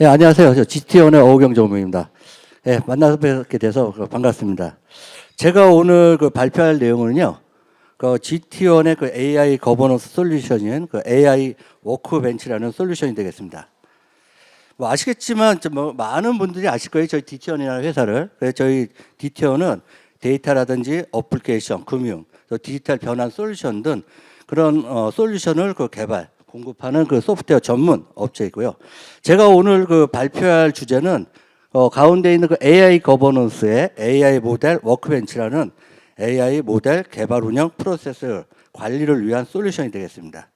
예, 안녕하세요. 저 GT원의 오경 전무입니다. 예, 만나 뵙게 돼서 그 반갑습니다. 제가 오늘 그 발표할 내용은요, 그 GT원의 그 AI 거버넌스 솔루션인 그 AI 워크벤치라는 솔루션이 되겠습니다. 뭐 아시겠지만 좀뭐 많은 분들이 아실 거예요. 저희 디티언이라는 회사를. 그래서 저희 디티언은 데이터라든지 어플리케이션, 금융, 또 디지털 변환 솔루션 등 그런 어, 솔루션을 그 개발, 공급하는 그 소프트웨어 전문 업체이고요. 제가 오늘 그 발표할 주제는 어, 가운데 있는 그 AI 거버넌스의 AI 모델 워크벤치라는 AI 모델 개발 운영 프로세스 관리를 위한 솔루션이 되겠습니다.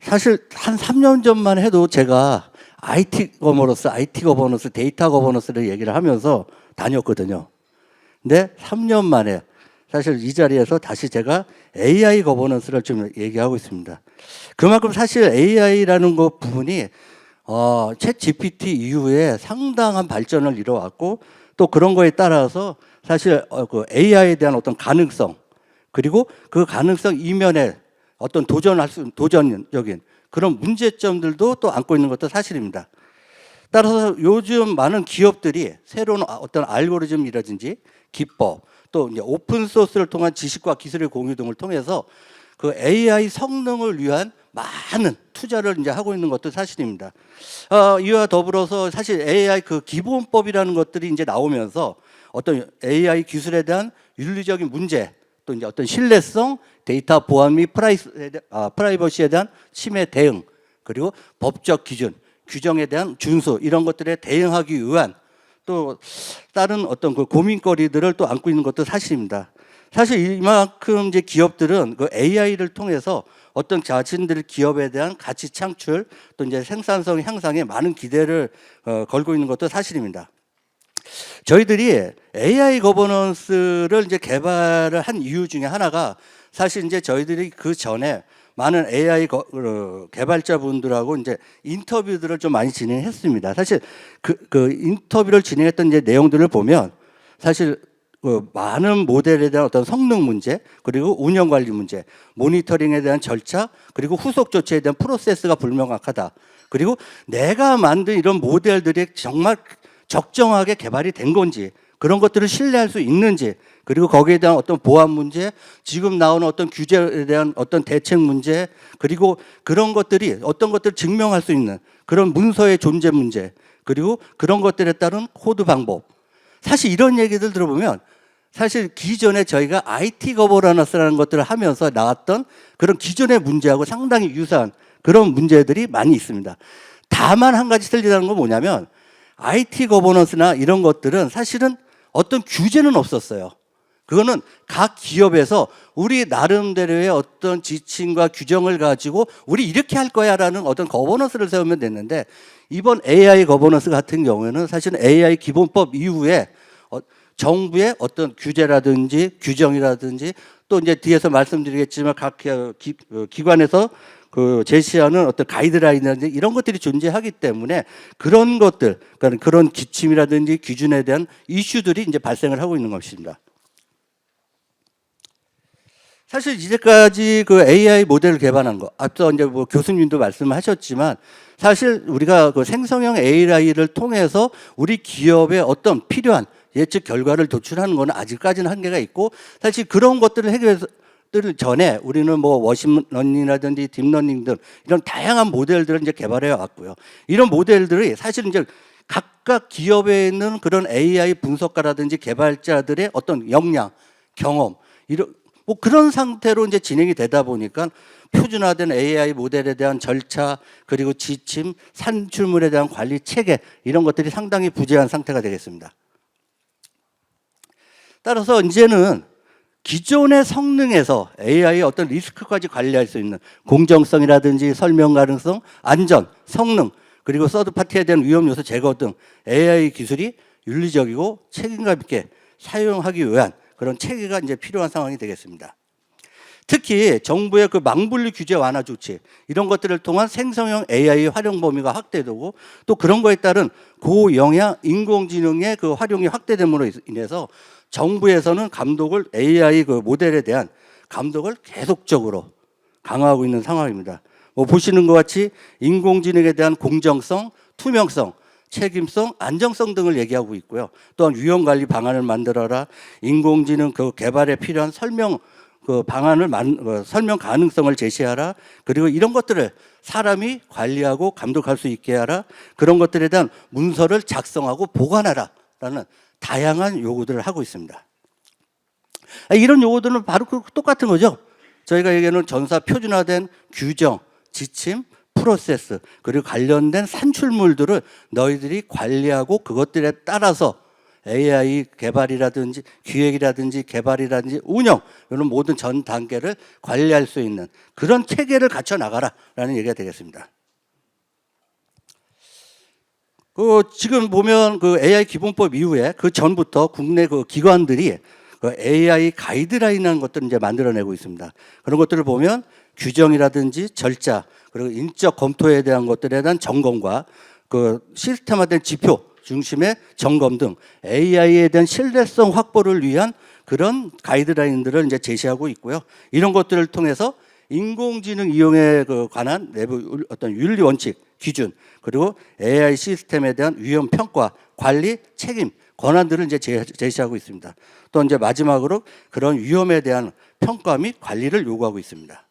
사실 한 3년 전만 해도 제가 IT 거버넌스, IT 거버넌스, 데이터 거버넌스를 얘기를 하면서 다녔거든요. 근데 3년 만에 사실 이 자리에서 다시 제가 AI 거버넌스를 좀 얘기하고 있습니다. 그만큼 사실 AI라는 것 부분이 어, 챗 GPT 이후에 상당한 발전을 이뤄왔고 또 그런 거에 따라서 사실 어, 그 AI에 대한 어떤 가능성 그리고 그 가능성 이면에 어떤 도전할 수 도전적인 그런 문제점들도 또 안고 있는 것도 사실입니다. 따라서 요즘 많은 기업들이 새로운 아- 어떤 알고리즘이라든지 기법 또 오픈 소스를 통한 지식과 기술의 공유 등을 통해서 그 AI 성능을 위한 많은 투자를 이제 하고 있는 것도 사실입니다. 어, 이와 더불어서 사실 AI 그 기본법이라는 것들이 이제 나오면서 어떤 AI 기술에 대한 윤리적인 문제 또 이제 어떤 신뢰성, 데이터 보안 및 프라이스에 대- 아, 프라이버시에 대한 침해 대응 그리고 법적 기준, 규정에 대한 준수 이런 것들에 대응하기 위한 또 다른 어떤 그 고민거리들을 또 안고 있는 것도 사실입니다. 사실 이만큼 이제 기업들은 그 AI를 통해서 어떤 자신들 기업에 대한 가치 창출 또 이제 생산성 향상에 많은 기대를 어, 걸고 있는 것도 사실입니다. 저희들이 AI 거버넌스를 이제 개발을 한 이유 중에 하나가 사실 이제 저희들이 그 전에 많은 AI 거, 어, 개발자분들하고 이제 인터뷰들을 좀 많이 진행했습니다. 사실 그, 그 인터뷰를 진행했던 이제 내용들을 보면 사실 그 많은 모델에 대한 어떤 성능 문제 그리고 운영 관리 문제 모니터링에 대한 절차 그리고 후속 조치에 대한 프로세스가 불명확하다 그리고 내가 만든 이런 모델들이 정말 적정하게 개발이 된 건지 그런 것들을 신뢰할 수 있는지 그리고 거기에 대한 어떤 보안 문제 지금 나오는 어떤 규제에 대한 어떤 대책 문제 그리고 그런 것들이 어떤 것들을 증명할 수 있는 그런 문서의 존재 문제 그리고 그런 것들에 따른 코드 방법 사실 이런 얘기들 들어보면 사실 기존에 저희가 IT 거버넌스라는 것들을 하면서 나왔던 그런 기존의 문제하고 상당히 유사한 그런 문제들이 많이 있습니다. 다만 한 가지 틀리다는 건 뭐냐면 IT 거버넌스나 이런 것들은 사실은 어떤 규제는 없었어요. 그거는 각 기업에서 우리 나름대로의 어떤 지침과 규정을 가지고 우리 이렇게 할 거야라는 어떤 거버넌스를 세우면 됐는데 이번 AI 거버넌스 같은 경우에는 사실은 AI 기본법 이후에 어, 정부의 어떤 규제라든지 규정이라든지 또 이제 뒤에서 말씀드리겠지만 각 기, 어, 기관에서 그 제시하는 어떤 가이드라인이라든지 이런 것들이 존재하기 때문에 그런 것들, 그러니까 그런 기침이라든지 기준에 대한 이슈들이 이제 발생을 하고 있는 것입니다. 사실 이제까지 그 AI 모델을 개발한 거, 앞서 이제 뭐 교수님도 말씀하셨지만 사실 우리가 그 생성형 AI를 통해서 우리 기업에 어떤 필요한 예측 결과를 도출하는 거는 아직까지는 한계가 있고 사실 그런 것들을 해결해서 들 전에 우리는 뭐 워싱러닝이라든지 딥러닝 등 이런 다양한 모델들을 이제 개발해 왔고요. 이런 모델들이 사실 이제 각각 기업에 있는 그런 AI 분석가라든지 개발자들의 어떤 역량, 경험 이런 뭐 그런 상태로 이제 진행이 되다 보니까 표준화된 AI 모델에 대한 절차 그리고 지침, 산출물에 대한 관리 체계 이런 것들이 상당히 부재한 상태가 되겠습니다. 따라서 이제는 기존의 성능에서 AI의 어떤 리스크까지 관리할 수 있는 공정성이라든지 설명 가능성, 안전, 성능, 그리고 서드 파티에 대한 위험 요소 제거 등 AI 기술이 윤리적이고 책임감 있게 사용하기 위한 그런 체계가 이제 필요한 상황이 되겠습니다. 특히 정부의 그 망분리 규제 완화 조치 이런 것들을 통한 생성형 AI 활용 범위가 확대되고 또 그런 거에 따른 고영향 인공지능의 그 활용이 확대됨으로 인해서 정부에서는 감독을 AI 그 모델에 대한 감독을 계속적으로 강화하고 있는 상황입니다. 뭐 보시는 것 같이 인공지능에 대한 공정성, 투명성, 책임성, 안정성 등을 얘기하고 있고요. 또한 위험 관리 방안을 만들어라. 인공지능 그 개발에 필요한 설명 그 방안을 만, 어, 설명 가능성을 제시하라. 그리고 이런 것들을 사람이 관리하고 감독할 수 있게 하라. 그런 것들에 대한 문서를 작성하고 보관하라라는 다양한 요구들을 하고 있습니다. 아, 이런 요구들은 바로 그 똑같은 거죠. 저희가 얘기하는 전사 표준화된 규정, 지침, 프로세스 그리고 관련된 산출물들을 너희들이 관리하고 그것들에 따라서 AI 개발이라든지 기획이라든지 개발이라든지 운영 이런 모든 전 단계를 관리할 수 있는 그런 체계를 갖춰 나가라라는 얘기가 되겠습니다. 그 지금 보면 그 AI 기본법 이후에 그 전부터 국내 그 기관들이 그 AI 가이드라인이라는 것들을 이제 만들어내고 있습니다. 그런 것들을 보면 규정이라든지 절차 그리고 인적 검토에 대한 것들에 대한 점검과 그 시스템화된 지표 중심의 점검 등 AI에 대한 신뢰성 확보를 위한 그런 가이드라인들을 이제 제시하고 있고요. 이런 것들을 통해서 인공지능 이용에 그 관한 내부 율- 어떤 윤리 원칙, 기준 그리고 AI 시스템에 대한 위험 평가, 관리, 책임, 권한들을 이제 제- 제시하고 있습니다. 또 이제 마지막으로 그런 위험에 대한 평가 및 관리를 요구하고 있습니다.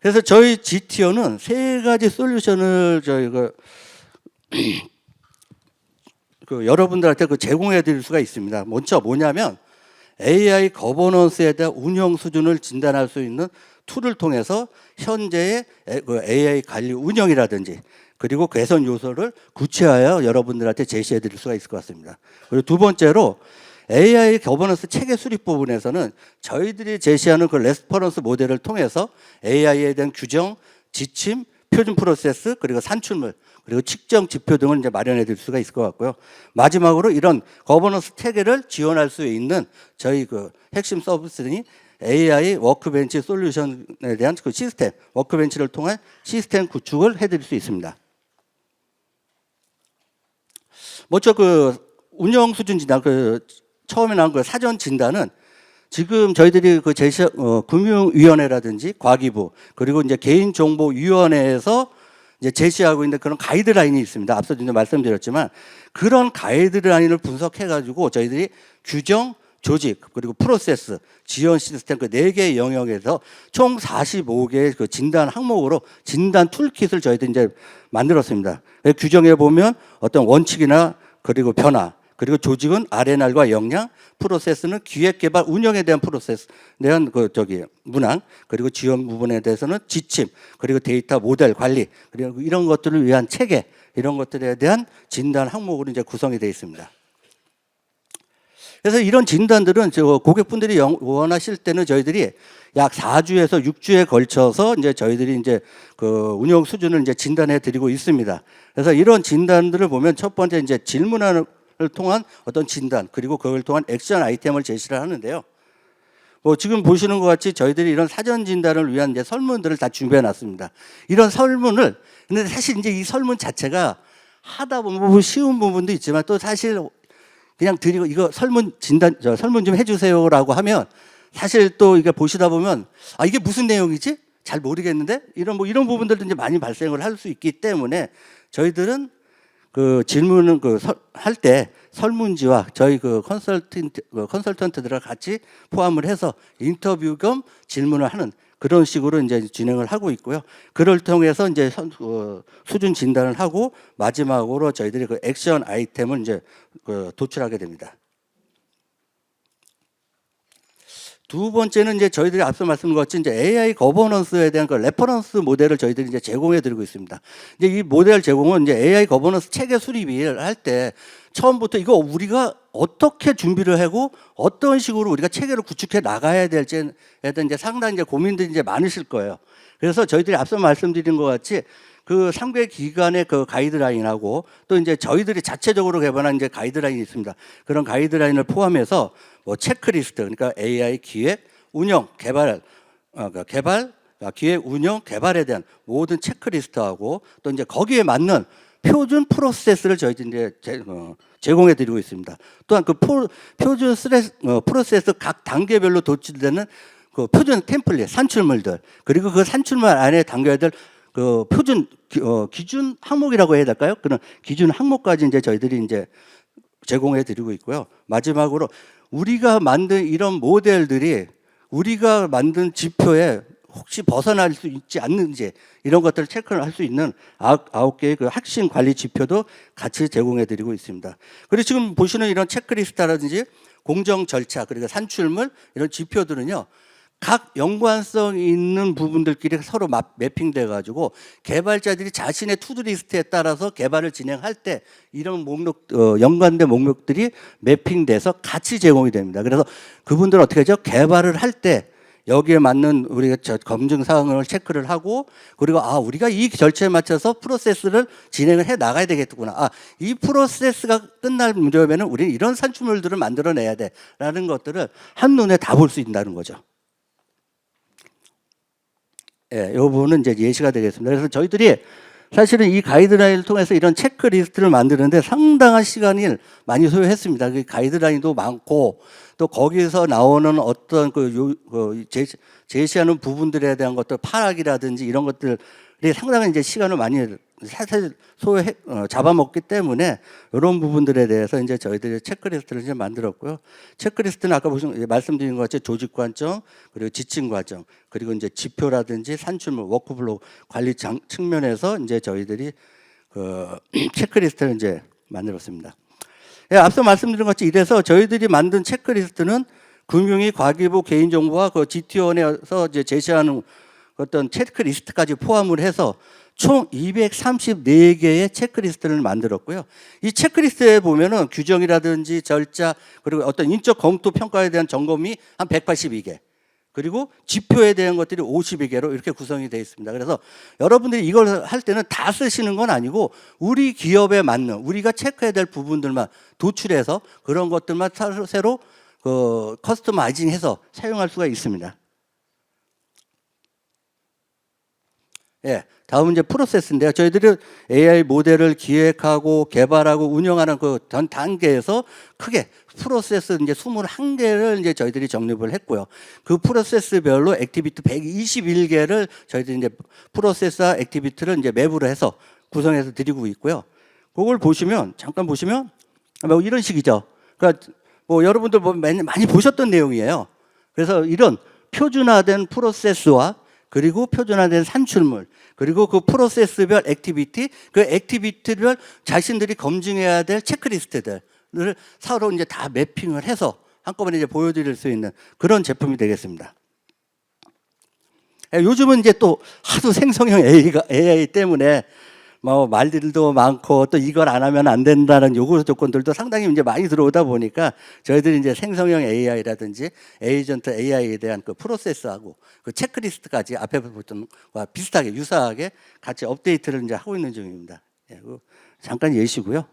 그래서 저희 GTO는 세 가지 솔루션을 저희가 그 여러분들한테 그 제공해 드릴 수가 있습니다. 먼저 뭐냐면 AI 거버넌스에 대한 운영 수준을 진단할 수 있는 툴을 통해서 현재의 에- 그 AI 관리 운영이라든지 그리고 개선 요소를 구체하여 여러분들한테 제시해 드릴 수가 있을 것 같습니다. 그리고 두 번째로 AI 거버넌스 체계 수립 부분에서는 저희들이 제시하는 그 레스퍼런스 모델을 통해서 AI에 대한 규정, 지침, 표준 프로세스 그리고 산출물 그리고 측정 지표 등을 이제 마련해 드릴 수가 있을 것 같고요. 마지막으로 이런 거버넌스 체계를 지원할 수 있는 저희 그 핵심 서비스니 AI 워크벤치 솔루션에 대한 그 시스템 워크벤치를 통한 시스템 구축을 해 드릴 수 있습니다. 먼저 그 운영 수준 진단 그 처음에 나온 그 사전 진단은 지금 저희들이 그 제시 어, 금융위원회라든지 과기부 그리고 이제 개인정보위원회에서 이제 제시하고 있는 그런 가이드라인이 있습니다. 앞서 말씀드렸지만 그런 가이드라인을 분석해 가지고 저희들이 규정 조직 그리고 프로세스 지원 시스템 그 네 개의 영역에서 총 45개의 그 진단 항목으로 진단 툴킷을 저희들이 이제 만들었습니다. 그 규정에 보면 어떤 원칙이나 그리고 변화 그리고 조직은 R&R과 역량, 프로세스는 기획 개발 운영에 대한 프로세스, 대한 그 저기 문항, 그리고 지원 부분에 대해서는 지침, 그리고 데이터 모델 관리, 그리고 이런 것들을 위한 체계, 이런 것들에 대한 진단 항목으로 이제 구성이 되어 있습니다. 그래서 이런 진단들은 저 고객분들이 영- 원하실 때는 저희들이 약 4주에서 6주에 걸쳐서 이제 저희들이 이제 그 운영 수준을 이제 진단해 드리고 있습니다. 그래서 이런 진단들을 보면 첫 번째 이제 질문을 통한 어떤 진단 그리고 그걸 통한 액션 아이템을 제시를 하는데요. 뭐 지금 보시는 것 같이 저희들이 이런 사전 진단을 위한 이제 설문들을 다 준비해 놨습니다. 이런 설문을 근데 사실 이제 이 설문 자체가 하다 보면 뭐 쉬운 부분도 있지만 또 사실 그냥 드리고 이거 설문 진단 저 설문 좀 해주세요라고 하면 사실 또 이게 보시다 보면 아 이게 무슨 내용이지? 잘 모르겠는데? 이런 뭐 이런 부분들도 이제 많이 발생을 할 수 있기 때문에 저희들은 그 질문은 그 할 때 설문지와 저희 그 컨설턴트 그 컨설턴트들을 같이 포함을 해서 인터뷰 겸 질문을 하는 그런 식으로 이제 진행을 하고 있고요. 그를 통해서 이제 선- 어, 수준 진단을 하고 마지막으로 저희들이 그 액션 아이템을 이제 그 도출하게 됩니다. 두 번째는 이제 저희들이 앞서 말씀드린 것 같이 이제 AI 거버넌스에 대한 그 레퍼런스 모델을 저희들이 이제 제공해 드리고 있습니다. 이제 이 모델 제공은 이제 AI 거버넌스 체계 수립을 할 때 처음부터 이거 우리가 어떻게 준비를 하고 어떤 식으로 우리가 체계를 구축해 나가야 될지에 대한 이제 상당히 이제 고민들이 이제 많으실 거예요. 그래서 저희들이 앞서 말씀드린 것 같이 그 상배 기관의 그 가이드라인하고 또 이제 저희들이 자체적으로 개발한 이제 가이드라인이 있습니다. 그런 가이드라인을 포함해서 뭐 체크리스트 그러니까 AI 기획, 운영, 개발, 어, 그 개발, 어, 기획, 운영, 개발에 대한 모든 체크리스트하고 또 이제 거기에 맞는 표준 프로세스를 저희들이 이제 제, 어, 제공해 드리고 있습니다. 또한 그 포, 표준 어, 프로세스 각 단계별로 도출되는 그 표준 템플릿 산출물들 그리고 그 산출물 안에 담겨야 될 그 표준 기, 어, 기준 항목이라고 해야 될까요? 그런 기준 항목까지 이제 저희들이 이제 제공해 드리고 있고요. 마지막으로 우리가 만든 이런 모델들이 우리가 만든 지표에 혹시 벗어날 수 있지 않는지 이런 것들을 체크를 할 수 있는 아홉, 개의 그 핵심 관리 지표도 같이 제공해 드리고 있습니다. 그리고 지금 보시는 이런 체크리스트라든지 공정 절차 그리고 산출물 이런 지표들은요. 각 연관성 있는 부분들끼리 서로 마- 매핑돼 가지고 개발자들이 자신의 투두리스트에 따라서 개발을 진행할 때 이런 목록 어, 연관된 목록들이 매핑돼서 같이 제공이 됩니다. 그래서 그분들은 어떻게 하죠? 개발을 할 때 여기에 맞는 우리가 저 검증 사항을 체크를 하고 그리고 아 우리가 이 절차에 맞춰서 프로세스를 진행을 해 나가야 되겠구나. 아 이 프로세스가 끝날 무렵에는 우리는 이런 산출물들을 만들어내야 돼라는 것들을 한 눈에 다 볼 수 있다는 거죠. 예, 이 부분은 이제 예시가 되겠습니다. 그래서 저희들이 사실은 이 가이드라인을 통해서 이런 체크리스트를 만드는데 상당한 시간을 많이 소요했습니다. 그 가이드라인도 많고 또 거기서 나오는 어떤 그, 요, 그 제시, 제시 하는 부분들에 대한 것들 파악이라든지 이런 것들이 상당한 이제 시간을 많이 사실 소요해 어, 잡아먹기 때문에 이런 부분들에 대해서 이제 저희들이 체크리스트를 이제 만들었고요. 체크리스트는 아까 보신 예, 말씀드린 것 같이 조직 관점 그리고 지침 과정 그리고 이제 지표라든지 산출물 워크플로우 관리 장, 측면에서 이제 저희들이 그 체크리스트를 이제 만들었습니다. 예, 앞서 말씀드린 것 같이 이래서 저희들이 만든 체크리스트는 금융위 과기부 개인정보와 그 GT원에서 이제 제시하는 어떤 체크리스트까지 포함을 해서 총 234개의 체크리스트를 만들었고요. 이 체크리스트에 보면은 규정이라든지 절차 그리고 어떤 인적 검토 평가에 대한 점검이 한 182개. 그리고 지표에 대한 것들이 52개로 이렇게 구성이 되어 있습니다. 그래서 여러분들이 이걸 할 때는 다 쓰시는 건 아니고 우리 기업에 맞는 우리가 체크해야 될 부분들만 도출해서 그런 것들만 새로- 그 커스터마이징해서 사용할 수가 있습니다. 예, 다음은 이제 프로세스인데요. 저희들이 AI 모델을 기획하고 개발하고 운영하는 그 전 단계에서 크게 프로세스 이제 21개를 이제 저희들이 정립을 했고요. 그 프로세스별로 액티비티 121개를 저희들이 이제 프로세스와 액티비티를 이제 맵으로 해서 구성해서 드리고 있고요. 그걸 보시면 잠깐 보시면 뭐 이런 식이죠. 그러니까 뭐 여러분들 뭐 많이 많이 보셨던 내용이에요. 그래서 이런 표준화된 프로세스와 그리고 표준화된 산출물 그리고 그 프로세스별 액티비티 그 액티비티별 자신들이 검증해야 될 체크리스트들을 서로 이제 다 매핑을 해서 한꺼번에 이제 보여드릴 수 있는 그런 제품이 되겠습니다. 예, 요즘은 이제 또 하도 생성형 AI가 AI 때문에 뭐 말들도 많고 또 이걸 안 하면 안 된다는 요구 조건들도 상당히 이제 많이 들어오다 보니까 저희들이 이제 생성형 AI라든지 에이전트 AI에 대한 그 프로세스하고 그 체크리스트까지 앞에 보던 것과 비슷하게 유사하게 같이 업데이트를 이제 하고 있는 중입니다. 예, 그 잠깐 예시고요.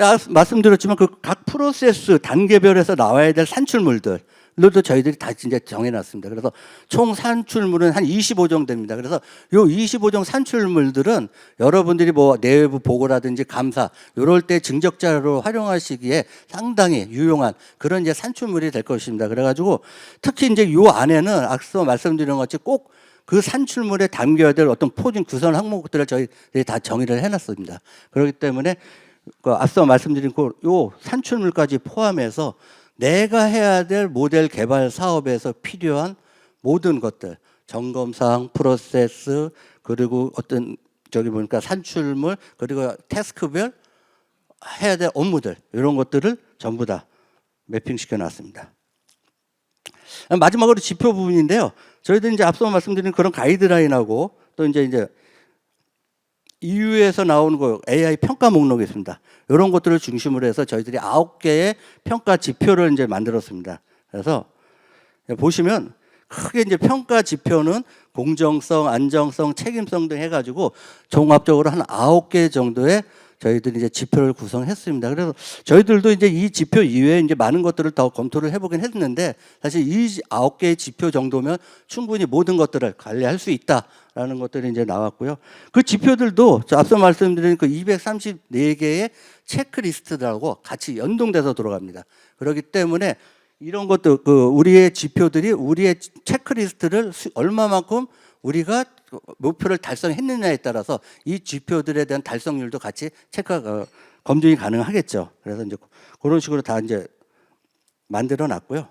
야, 말씀드렸지만 그 각 프로세스 단계별에서 나와야 될 산출물들 도 저희들이 다 이제 정해놨습니다. 그래서 총 산출물은 한 25종 됩니다. 그래서 요 25종 산출물들은 여러분들이 뭐 내부 보고라든지 감사 요럴 때 증적자로 활용하시기에 상당히 유용한 그런 이제 산출물이 될 것입니다. 그래가지고 특히 이제 요 안에는 앞서 말씀드린 것 같이 꼭그 산출물에 담겨야 될 어떤 포진 구성 항목들을 저희들이 다 정의를 해놨습니다. 그렇기 때문에 그 앞서 말씀드린 그 요 산출물까지 포함해서 내가 해야 될 모델 개발 사업에서 필요한 모든 것들 점검사항, 프로세스 그리고 어떤 저기 보니까 산출물 그리고 태스크별 해야 될 업무들 이런 것들을 전부 다 매핑시켜 놨습니다. 마지막으로 지표 부분인데요. 저희들 이제 앞서 말씀드린 그런 가이드라인하고 또 이제 이제 EU에서 나오는 거 AI 평가 목록이 있습니다. 이런 것들을 중심으로 해서 저희들이 아홉 개의 평가 지표를 이제 만들었습니다. 그래서 보시면 크게 이제 평가 지표는 공정성, 안정성, 책임성 등 해가지고 종합적으로 한 아홉 개 정도의 저희들이 이제 지표를 구성했습니다. 그래서 저희들도 이제 이 지표 이외에 이제 많은 것들을 더 검토를 해보긴 했는데 사실 이 아홉 개의 지표 정도면 충분히 모든 것들을 관리할 수 있다라는 것들이 이제 나왔고요. 그 지표들도 저 앞서 말씀드린 그 234개의 체크리스트들하고 같이 연동돼서 들어갑니다. 그렇기 때문에 이런 것도 그 우리의 지표들이 우리의 체크리스트를 수- 얼마만큼 우리가 목표를 달성했느냐에 따라서 이 지표들에 대한 달성률도 같이 체크 어, 검증이 가능하겠죠. 그래서 이제 그런 식으로 다 이제 만들어 놨고요.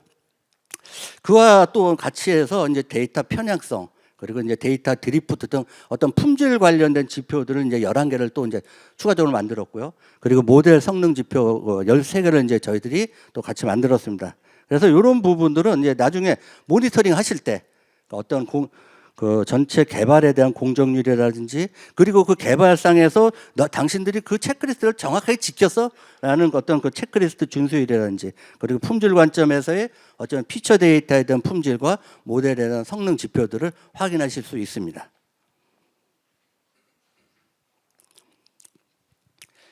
그와 또 같이 해서 이제 데이터 편향성 그리고 이제 데이터 드리프트 등 어떤 품질 관련된 지표들을 이제 11개를 또 이제 추가적으로 만들었고요. 그리고 모델 성능 지표 13개를 이제 저희들이 또 같이 만들었습니다. 그래서 이런 부분들은 이제 나중에 모니터링 하실 때 어떤 공, 그 전체 개발에 대한 공정률이라든지 그리고 그 개발상에서 너, 당신들이 그 체크리스트를 정확하게 지켰어라는 어떤 그 체크리스트 준수율이라든지 그리고 품질 관점에서의 어떤 피처 데이터에 대한 품질과 모델에 대한 성능 지표들을 확인하실 수 있습니다.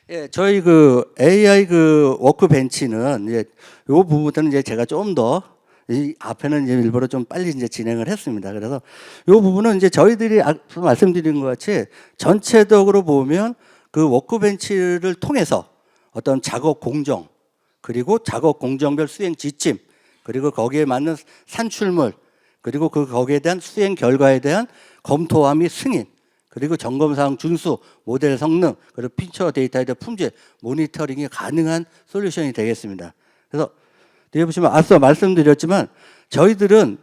예, 저희 그 AI 그 워크벤치는 이제 요 부분들은 이제 제가 좀더 이 앞에는 이제 일부러 좀 빨리 이제 진행을 했습니다. 그래서 요 부분은 이제 저희들이 앞서 말씀드린 것 같이 전체적으로 보면 그 워크벤치를 통해서 어떤 작업 공정 그리고 작업 공정별 수행 지침 그리고 거기에 맞는 산출물 그리고 그 거기에 대한 수행 결과에 대한 검토와 및 승인 그리고 점검 사항 준수, 모델 성능, 그리고 피처 데이터에 대한 품질 모니터링이 가능한 솔루션이 되겠습니다. 그래서 뒤에 보시면 앞서 말씀드렸지만 저희들은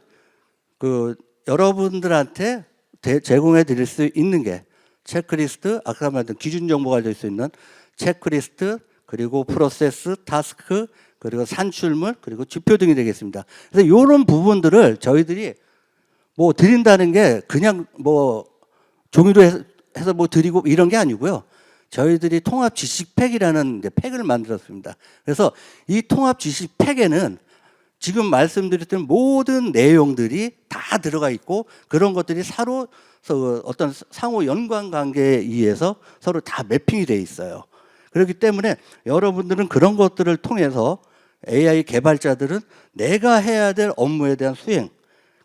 그 여러분들한테 대- 제공해 드릴 수 있는 게 체크리스트, 아까 말했던 기준 정보가 될 수 있는 체크리스트, 그리고 프로세스, 타스크, 그리고 산출물, 그리고 지표 등이 되겠습니다. 그래서 이런 부분들을 저희들이 뭐 드린다는 게 그냥 뭐 종이로 해서 뭐 드리고 이런 게 아니고요. 저희들이 통합 지식팩이라는 팩을 만들었습니다. 그래서 이 통합 지식팩에는 지금 말씀드렸던 모든 내용들이 다 들어가 있고 그런 것들이 서로 서- 어떤 상호 연관 관계에 의해서 서로 다 매핑이 돼 있어요. 그렇기 때문에 여러분들은 그런 것들을 통해서 AI 개발자들은 내가 해야 될 업무에 대한 수행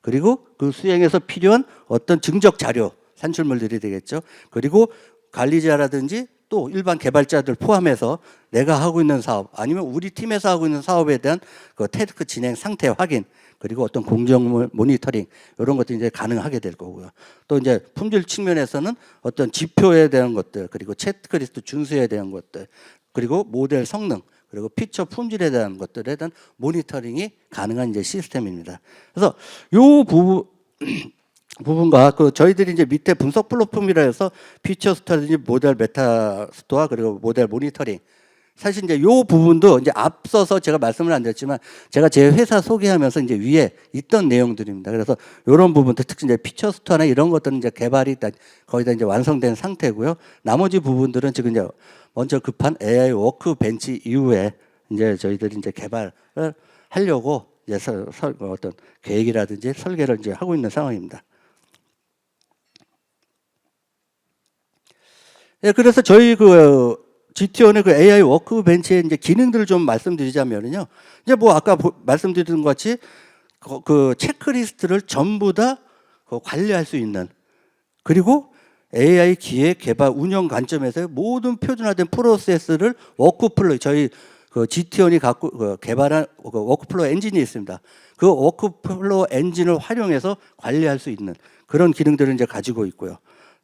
그리고 그 수행에서 필요한 어떤 증적 자료 산출물들이 되겠죠. 그리고 관리자라든지 또 일반 개발자들 포함해서 내가 하고 있는 사업 아니면 우리 팀에서 하고 있는 사업에 대한 그 태스크 진행 상태 확인 그리고 어떤 공정물 모니터링 이런 것들이 이제 가능하게 될 거고요. 또 이제 품질 측면에서는 어떤 지표에 대한 것들 그리고 체크리스트 준수에 대한 것들 그리고 모델 성능 그리고 피처 품질에 대한 것들에 대한 모니터링이 가능한 이제 시스템입니다. 그래서 요 부분 부분과 그 저희들이 이제 밑에 분석 플랫폼이라 해서 피처 스토라든지 모델 메타 스토어 그리고 모델 모니터링 사실 이제 요 부분도 이제 앞서서 제가 말씀을 안 드렸지만 제가 제 회사 소개하면서 이제 위에 있던 내용들입니다. 그래서 이런 부분들 특히 이제 피처 스토어나 이런 것들은 이제 개발이 다 거의 다 이제 완성된 상태고요. 나머지 부분들은 지금 이제 먼저 급한 AI 워크 벤치 이후에 이제 저희들이 이제 개발을 하려고 이제 설, 설- 어떤 계획이라든지 설계를 이제 하고 있는 상황입니다. 예, 그래서 저희 그 GT원의 그 AI 워크벤치의 이제 기능들을 좀 말씀드리자면요. 이제 뭐 아까 보- 말씀드린 것 같이 그, 그 체크리스트를 전부 다 그 관리할 수 있는 그리고 AI 기획 개발 운영 관점에서 모든 표준화된 프로세스를 워크플로우 저희 그 GT원이 갖고 그 개발한 그 워크플로우 엔진이 있습니다. 그 워크플로우 엔진을 활용해서 관리할 수 있는 그런 기능들을 이제 가지고 있고요.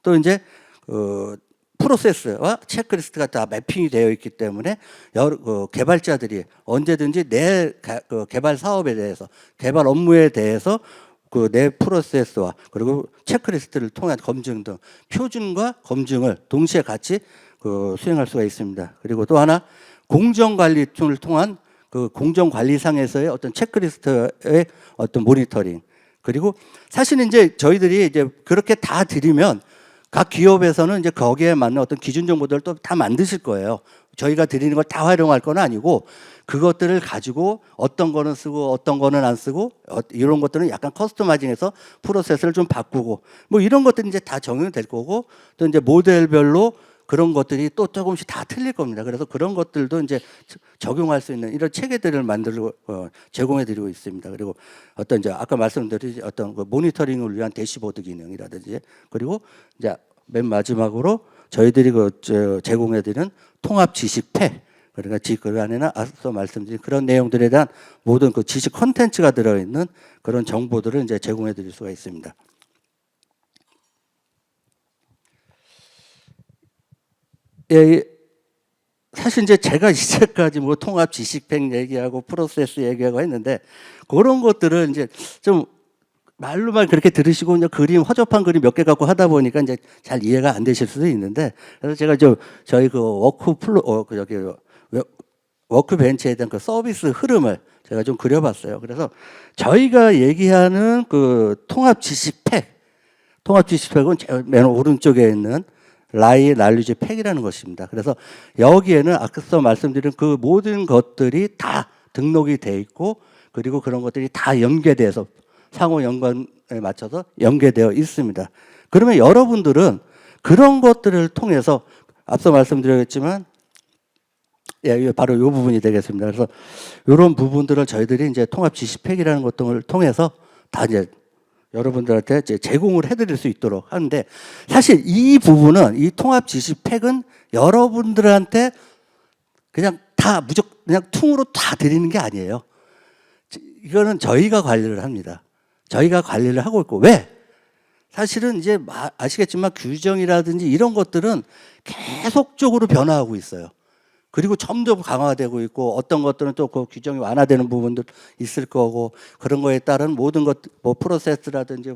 또 이제 그 프로세스와 체크리스트가 다 매핑이 되어 있기 때문에 여러 그 개발자들이 언제든지 내 가- 그 개발 사업에 대해서 개발 업무에 대해서 그 내 프로세스와 그리고 체크리스트를 통한 검증 등 표준과 검증을 동시에 같이 그 수행할 수가 있습니다. 그리고 또 하나 공정 관리 툴을 통한 그 공정 관리상에서의 어떤 체크리스트의 어떤 모니터링 그리고 사실은 이제 저희들이 이제 그렇게 다 드리면 각 기업에서는 이제 거기에 맞는 어떤 기준 정보들을 또 다 만드실 거예요. 저희가 드리는 걸 다 활용할 건 아니고 그것들을 가지고 어떤 거는 쓰고 어떤 거는 안 쓰고 어, 이런 것들은 약간 커스터마이징해서 프로세스를 좀 바꾸고 뭐 이런 것들이 이제 다 적용이 될 거고 또 이제 모델별로 그런 것들이 또 조금씩 다 틀릴 겁니다. 그래서 그런 것들도 이제 적용할 수 있는 이런 체계들을 만들고 어, 제공해 드리고 있습니다. 그리고 어떤 이제 아까 말씀드린 어떤 그 모니터링을 위한 대시보드 기능이라든지 그리고 이제 맨 마지막으로 저희들이 그 저, 제공해 드리는 통합 지식팩 그러니까 지- 그 안에는 앞서 말씀드린 그런 내용들에 대한 모든 그 지식 콘텐츠가 들어있는 그런 정보들을 이제 제공해 드릴 수가 있습니다. 예, 이- 사실 이제 제가 이제까지 뭐 통합 지식팩 얘기하고 프로세스 얘기하고 했는데 그런 것들을 이제 좀 말로만 그렇게 들으시고 이제 그림 허접한 그림 몇 개 갖고 하다 보니까 이제 잘 이해가 안 되실 수도 있는데 그래서 제가 저 저희 그 워크 플로 어, 그 저기 워- 워크 벤치에 대한 그 서비스 흐름을 제가 좀 그려봤어요. 그래서 저희가 얘기하는 그 통합 지식팩 통합 지식팩은 제맨 오른쪽에 있는 라이 날리지 팩이라는 것입니다. 그래서 여기에는 앞서 말씀드린 그 모든 것들이 다 등록이 돼 있고 그리고 그런 것들이 다 연계돼서 상호 연관에 맞춰서 연계되어 있습니다. 그러면 여러분들은 그런 것들을 통해서 앞서 말씀드렸지만 예, 바로 이 부분이 되겠습니다. 그래서 이런 부분들을 저희들이 이제 통합 지식팩이라는 것들을 통해서 다 이제 여러분들한테 제공을 해드릴 수 있도록 하는데 사실 이 부분은 이 통합 지식팩은 여러분들한테 그냥 다 무조건 그냥 퉁으로 다 드리는 게 아니에요. 이거는 저희가 관리를 합니다. 저희가 관리를 하고 있고 왜? 사실은 이제 마- 아시겠지만 규정이라든지 이런 것들은 계속적으로 변화하고 있어요. 그리고 점점 강화되고 있고 어떤 것들은 또 그 규정이 완화되는 부분도 있을 거고 그런 거에 따른 모든 것 뭐 프로세스라든지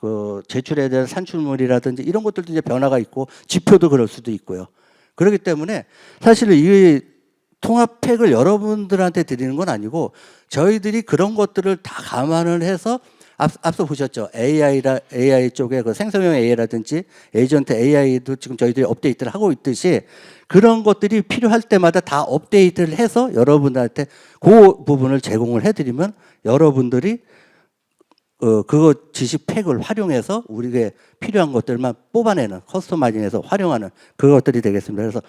그 제출에 대한 산출물이라든지 이런 것들도 이제 변화가 있고 지표도 그럴 수도 있고요. 그렇기 때문에 사실 이 통합팩을 여러분들한테 드리는 건 아니고 저희들이 그런 것들을 다 감안을 해서 앞, 앞서 보셨죠 AI라 AI 쪽에 그 생성형 AI라든지 에이전트 AI도 지금 저희들이 업데이트를 하고 있듯이 그런 것들이 필요할 때마다 다 업데이트를 해서 여러분들한테 그 부분을 제공을 해드리면 여러분들이 어, 그거 지식 팩을 활용해서 우리에게 필요한 것들만 뽑아내는 커스터마이징해서 활용하는 그것들이 되겠습니다. 그래서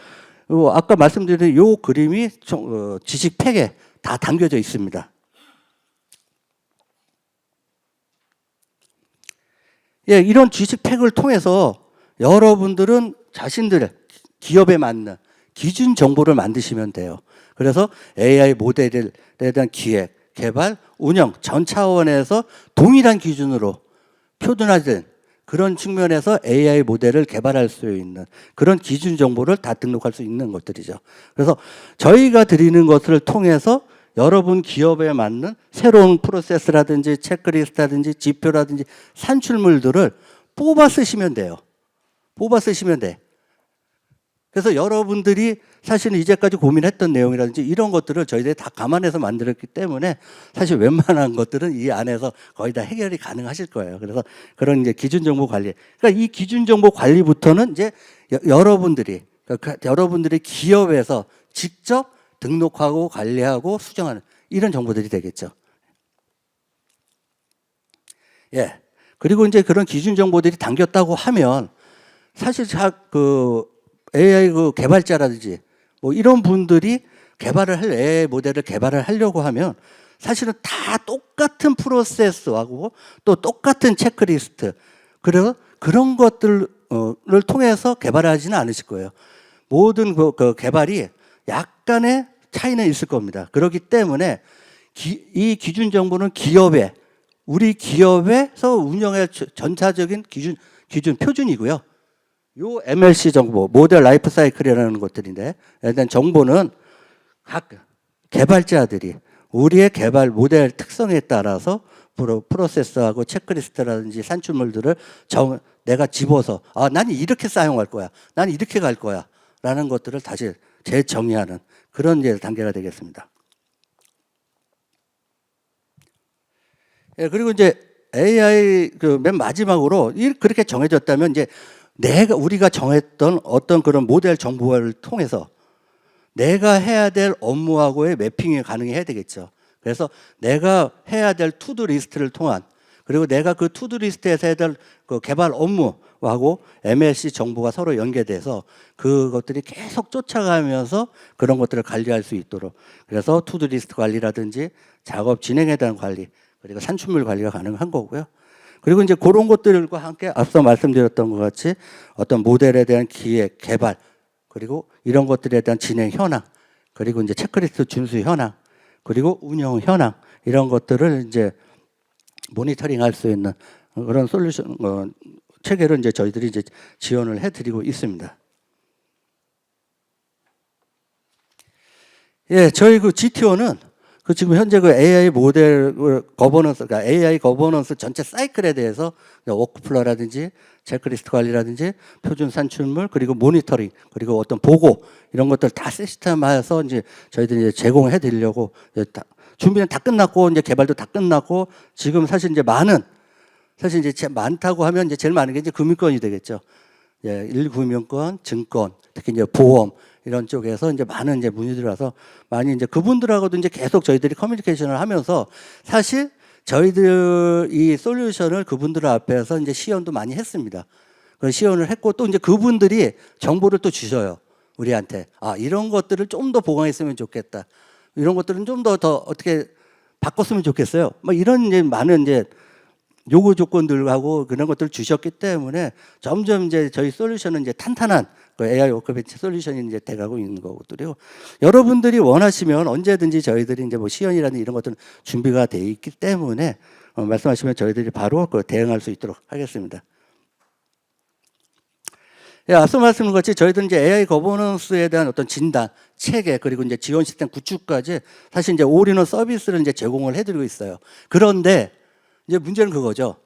요 아까 말씀드린 요 그림이 총, 어, 지식 팩에 다 담겨져 있습니다. 예, 이런 지식팩을 통해서 여러분들은 자신들의 기업에 맞는 기준 정보를 만드시면 돼요. 그래서 AI 모델에 대한 기획, 개발, 운영 전 차원에서 동일한 기준으로 표준화된 그런 측면에서 AI 모델을 개발할 수 있는 그런 기준 정보를 다 등록할 수 있는 것들이죠. 그래서 저희가 드리는 것을 통해서 여러분 기업에 맞는 새로운 프로세스라든지 체크리스트라든지 지표라든지 산출물들을 뽑아 쓰시면 돼요. 뽑아 쓰시면 돼. 그래서 여러분들이 사실은 이제까지 고민했던 내용이라든지 이런 것들을 저희들이 다 감안해서 만들었기 때문에 사실 웬만한 것들은 이 안에서 거의 다 해결이 가능하실 거예요. 그래서 그런 이제 기준 정보 관리. 그러니까 이 기준 정보 관리부터는 이제 여, 여러분들이 그러니까 여러분들이 기업에서 직접 등록하고 관리하고 수정하는 이런 정보들이 되겠죠. 예. 그리고 이제 그런 기준 정보들이 담겼다고 하면 사실 자그 AI 그 개발자라든지 뭐 이런 분들이 개발을 할 AI 모델을 개발을 하려고 하면 사실은 다 똑같은 프로세스하고 또 똑같은 체크리스트 그래서 그런 것들을 통해서 개발하지는 않으실 거예요. 모든 그, 그 개발이 약간의 차이는 있을 겁니다. 그렇기 때문에 기, 이 기준 정보는 기업에 우리 기업에서 운영의 저- 전차적인 기준 기준 표준이고요. 요 MLC 정보, 모델 라이프 사이클이라는 것들인데, 일단 정보는 각 개발자들이 우리의 개발 모델 특성에 따라서 프로, 프로세스하고 체크리스트라든지 산출물들을 정, 내가 집어서, 아, 난 이렇게 사용할 거야. 난 이렇게 갈 거야. 라는 것들을 다시 재정의하는 그런 이제 단계가 되겠습니다. 예, 그리고 이제 AI 그 맨 마지막으로 이 그렇게 정해졌다면 이제 내가 우리가 정했던 어떤 그런 모델 정보를 통해서 내가 해야 될 업무하고의 매핑이 가능해야 되겠죠. 그래서 내가 해야 될 투두 리스트를 통한 그리고 내가 그 투두 리스트에서 해야 될 그 개발 업무 하고 MSC 정보가 서로 연계돼서 그것들이 계속 쫓아가면서 그런 것들을 관리할 수 있도록 그래서 투두리스트 관리라든지 작업 진행에 대한 관리 그리고 산출물 관리가 가능한 거고요. 그리고 이제 그런 것들과 함께 앞서 말씀드렸던 것 같이 어떤 모델에 대한 기획, 개발 그리고 이런 것들에 대한 진행 현황 그리고 이제 체크리스트 준수 현황 그리고 운영 현황 이런 것들을 이제 모니터링 할 수 있는 그런 솔루션 어, 체계를 이제 저희들이 이제 지원을 해드리고 있습니다. 예, 저희 그 GTO는 그 지금 현재 그 AI 모델 그 거버넌스, 그러니까 AI 거버넌스 전체 사이클에 대해서 워크플로라든지 체크리스트 관리라든지 표준 산출물 그리고 모니터링 그리고 어떤 보고 이런 것들 다 시스템화해서 이제 저희들이 이제 제공해 드리려고 준비는 다 끝났고 이제 개발도 다 끝났고 지금 사실 이제 많은 사실 이제 제 많다고 하면 이제 제일 많은 게 이제 금융권이 되겠죠. 예, 일금융권, 증권, 특히 이제 보험 이런 쪽에서 이제 많은 이제 문의들이 와서 많이 이제 그분들하고도 이제 계속 저희들이 커뮤니케이션을 하면서 사실 저희들 이 솔루션을 그분들 앞에서 이제 시연도 많이 했습니다. 그 시연을 했고 또 이제 그분들이 정보를 또 주셔요. 우리한테. 아, 이런 것들을 좀 더 보강했으면 좋겠다. 이런 것들은 좀 더더 어떻게 바꿨으면 좋겠어요. 뭐 이런 이제 많은 이제 요구 조건들하고 그런 것들을 주셨기 때문에 점점 이제 저희 솔루션은 이제 탄탄한 그 AI 워크벤치 솔루션이 이제 돼가고 있는 거거든요. 여러분들이 원하시면 언제든지 저희들이 이제 뭐 시연이라는 이런 것들은 준비가 돼 있기 때문에 어, 말씀하시면 저희들이 바로 그 대응할 수 있도록 하겠습니다. 예, 앞서 말씀드린 것 같이 저희들은 이제 AI 거버넌스에 대한 어떤 진단, 체계, 그리고 이제 지원 시스템 구축까지 사실 이제 올인원 서비스를 이제 제공을 해드리고 있어요. 그런데 이제 문제는 그거죠.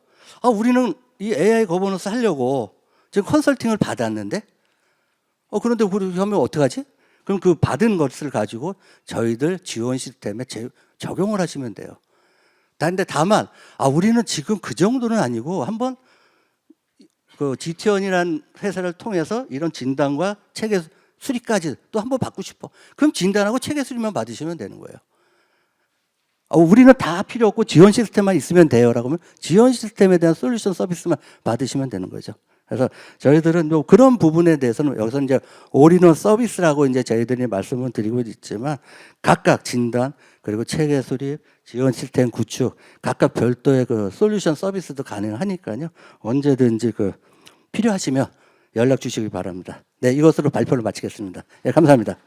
아, 우리는 이 AI 거버넌스 하려고 지금 컨설팅을 받았는데, 어, 그런데 우리 하면 어떡하지? 그럼 그 받은 것을 가지고 저희들 지원 시스템에 제- 적용을 하시면 돼요. 근데 다만, 아, 우리는 지금 그 정도는 아니고 한번 그 GT원이라는 회사를 통해서 이런 진단과 체계 수리까지 또 한번 받고 싶어. 그럼 진단하고 체계 수리만 받으시면 되는 거예요. 아, 우리는 다 필요 없고 지원 시스템만 있으면 돼요라고 하면 지원 시스템에 대한 솔루션 서비스만 받으시면 되는 거죠. 그래서 저희들은 뭐 그런 부분에 대해서는 여기서 이제 올인원 서비스라고 이제 저희들이 말씀을 드리고 있지만 각각 진단 그리고 체계 수립, 지원 시스템 구축 각각 별도의 그 솔루션 서비스도 가능하니까요. 언제든지 그 필요하시면 연락 주시기 바랍니다. 네, 이것으로 발표를 마치겠습니다. 예, 감사합니다.